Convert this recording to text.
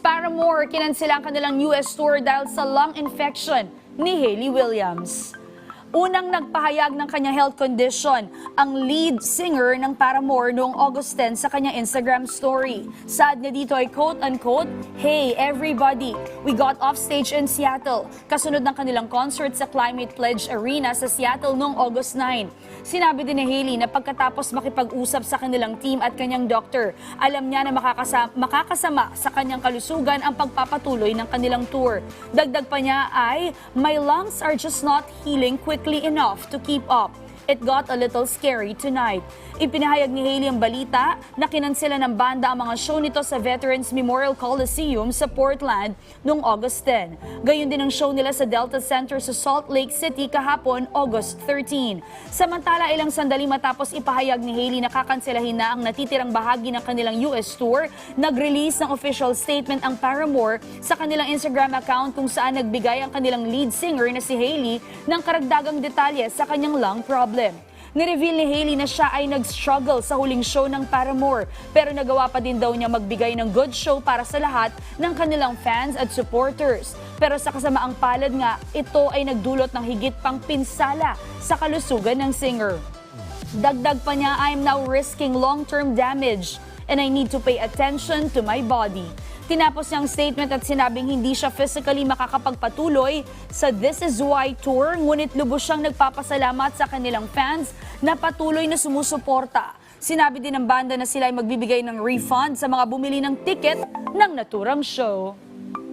Paramore kinansila ang kanilang US tour dahil sa lung infection ni Hayley Williams. Unang nagpahayag ng kanyang health condition ang lead singer ng Paramore noong August 10 sa kanyang Instagram story. Sad niya dito ay quote-unquote, Hey everybody, we got off stage in Seattle. Kasunod ng kanilang concert sa Climate Pledge Arena sa Seattle noong August 9. Sinabi din ni Hailey na pagkatapos makipag-usap sa kanilang team at kanyang doctor, alam niya na makakasama, makakasama sa kanyang kalusugan ang pagpapatuloy ng kanilang tour. Dagdag pa niya ay, My lungs are just not healing quickly enough to keep up. It got a little scary tonight. Ipinahayag ni Hailey ang balita na kinansela ng banda ang mga show nito sa Veterans Memorial Coliseum sa Portland noong August 10. Gayon din ang show nila sa Delta Center sa Salt Lake City kahapon August 13. Samantala ilang sandali matapos ipahayag ni Hailey na kakanselahin na ang natitirang bahagi ng kanilang US tour, nag-release ng official statement ang Paramore sa kanilang Instagram account kung saan nagbigay ang kanilang lead singer na si Hailey ng karagdagang detalye sa kanyang lung problem. Nireveal ni Hailey na siya ay nag-struggle sa huling show ng Paramore pero nagawa pa din daw niya magbigay ng good show para sa lahat ng kanilang fans at supporters. Pero sa kasamaang palad nga, ito ay nagdulot ng higit pang pinsala sa kalusugan ng singer. Dagdag pa niya, I am now risking long-term damage and I need to pay attention to my body. Tinapos niyang statement at sinabing hindi siya physically makakapagpatuloy sa This Is Why Tour, ngunit lubos siyang nagpapasalamat sa kanilang fans na patuloy na sumusuporta. Sinabi din ng banda na sila ay magbibigay ng refund sa mga bumili ng ticket ng naturang show.